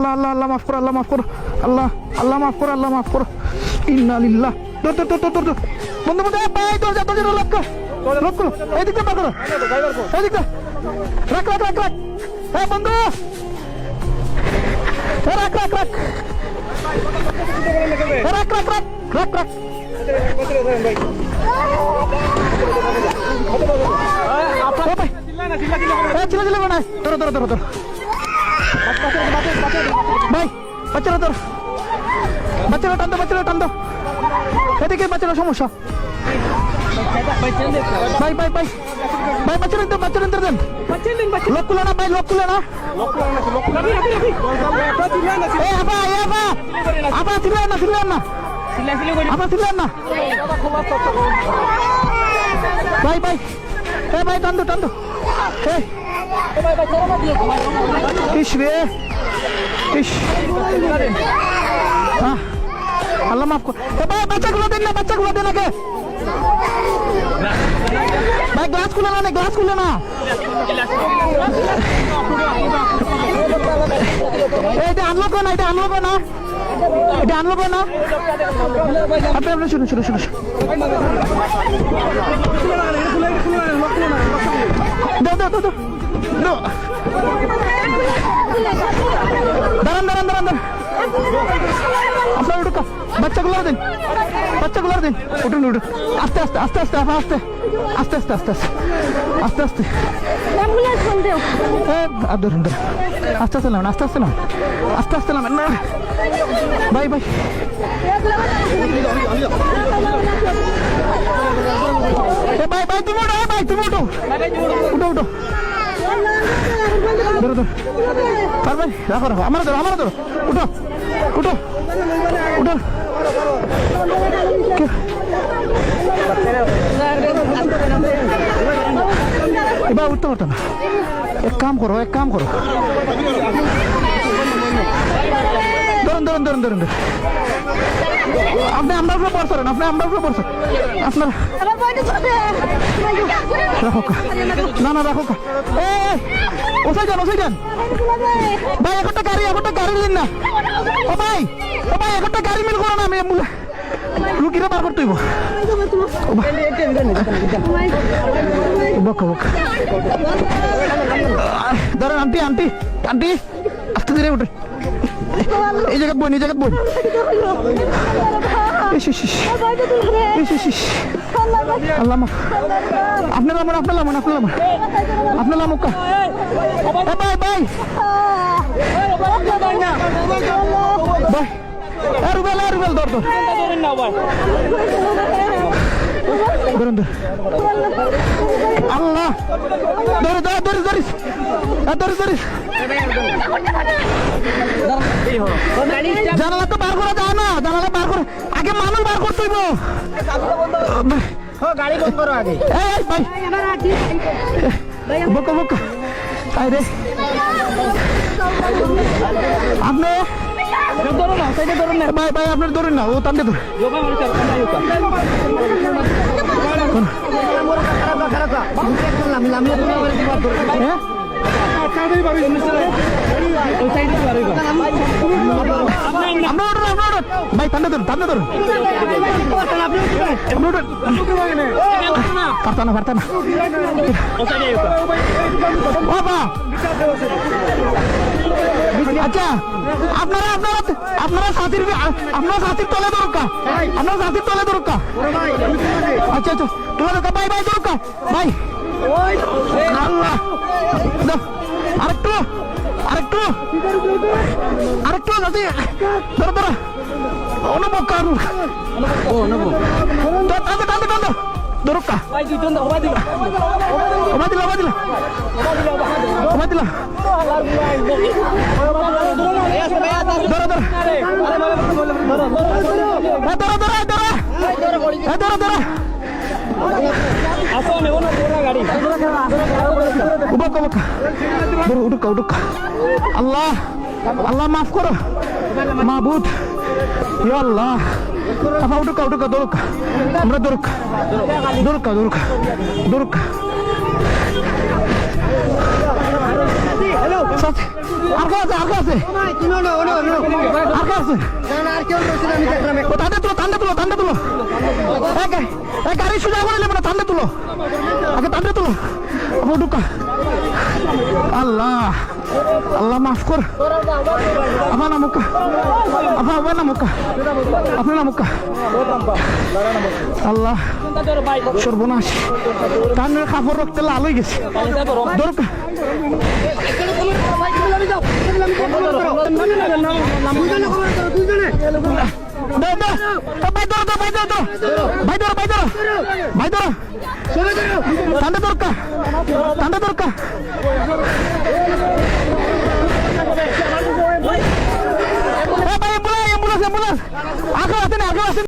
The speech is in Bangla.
আল্লাহ আল্লাহ আল্লাহ মাফ করো আল্লাহ মাফ করো আল্লাহ আল্লাহ মাফ করো আল্লাহ মাফ করো ইন্না লিল্লাহ ধর ধর ধর ধর ধর বন্ধু বন্ধু এই ভাই দরজা দরজা লক করো লক করো এদিকটা বার করো এদিকটা রাখ রাখ রাখ রাখ এই বন্ধু রাখ রাখ রাখ এই রাখ রাখ রাখ রাখ এই এই ভাই, বাচ্চারা তোর বাচ্চারা টান দো, বাচ্চারা টান দো। এদিকে বাচ্চারা, সমস্যা। ভাই ভাই ভাই। ভাই, বাচ্চারা দেন বাচ্চারা দেন লোক কুলে না, ভাই, লোক কুলে না। আবা আবা আবা ছিলেন না ছিলেন না। আবা ছিলেন না। ভাই ভাই। এ ভাই, টান দো, টান এ। ইস রে। ইস। আল্লাহ মাফ কর। এ ভাই, বাচ্চাগুলো দেন না, বাচ্চাগুলো দেন আগে। ভাই গ্লাস খুলে না গ্লাস খুলে না। এটা আনলোক না, এটা আনলোক না। এটা আনলোক না। আপনি আপনি শুনুন শুনুন শুনুন। দাও দাও দাও দাও। দাঁড়ান দাঁড়ান দাঁড়ান দাঁড়ান। আপনার উঠুক বাচ্চাগুলো দিন। বাচ্চাগুলো দিন। উঠুন উঠুন। আস্তে আস্তে আস্তে আস্তে আপা আস্তে। আস্তে আস্তে আস্তে আস্তে। আস্তে আস্তে। আর ধরুন ধরুন। আস্তে আস্তে নামেন, আস্তে আস্তে নামেন। আস্তে আস্তে নামেন। না বাই বাই। ভাই ভাই তুমি তুমি উঠো। উঠো উঠো। ধরো ধরো। পারবে? রাখো রাখো। আমার ধরো আমার ধরো। উঠো উঠো উঠো। এবার উঠতে পারতো না। এক কাম করো, এক কাম করো। ধরুন ধরুন ধরুন ধরুন ধরুন। আপনি আমরা উপরে পড়ছেন আপনি আমরা উপরে পড়ছেন আপনার রাখো না না রাখো এ ওসাই যান ওসাই যান। ভাই একটা গাড়ি একটা গাড়ি দিন না। ও ভাই ও ভাই একটা গাড়ি মিল করো না আমি রুগীরা বার করতে হইব। ও ভাই। বক বক। ধরেন আন্টি আন্টি আন্টি আস্তে ধীরে উঠে এই জায়গায় বই, এই বই। আল্লাহ মাফ। আপনার লামন আপনার লামন আপনার লামন আপনার লামন কা। এ ভাই ভাই। ভাই। এ রুবেল রুবেল, ধর আল্লাহ। ধরে ধরে ধরে, ধরিস। ধরে জানালা তো বার করা যায় না জানালা বার করে আগে মানুষ বার করতে হইব। গাড়ি বন্ধ করো আগে। এই ভাই। বকা বকা। আই আপনি ধরো না সাইডে ধরো না। ভাই ভাই আপনার ধরুন না ও ধর হ্যাঁ? আচ্ছা আপনারা আপনারা আপনারা সাথীর আপনারা সাথীর তলে দরকার আপনারা সাথীর তলে দরকার আচ্ছা আচ্ছা তোলা দরকার ভাই ভাই দরকার ভাই আল্লাহ ধরো ধরো। অনুভব কারু। টানতে দরকা ভাই দুইজন হবা দিবা ওমা দিলা ওমা দিলা। ওমা দিলা। ধরো ধরো। ধরো ধরো ধরো। ধরো ধরো। উবক উবক ধরো উঠুক মাহবুদ আল্লাহ। উঠুক উঠুক দরুক আমরা দরুক দরুক দরুক দরুক সাথী আর কে আছে, আর কে আছে? আছে? ও ঠান্ডা তুলো ঠান্ডা তুলো ঠান্ডা তুলো। এক এক গাড়ি সোজা করে নেবে না ঠান্ডা তুলো। আগে আল্লাহ। আল্লাহ মাফ কর। আপনার নামুকা আপনার আপনার নামুকা আপনার নামুকা আল্লাহ, সর্বনাশ। কানের কাপড় রক্তে লাল হয়ে গেছে। দরকার। দরকার। দরকার। मुलास मुलास आकडा असते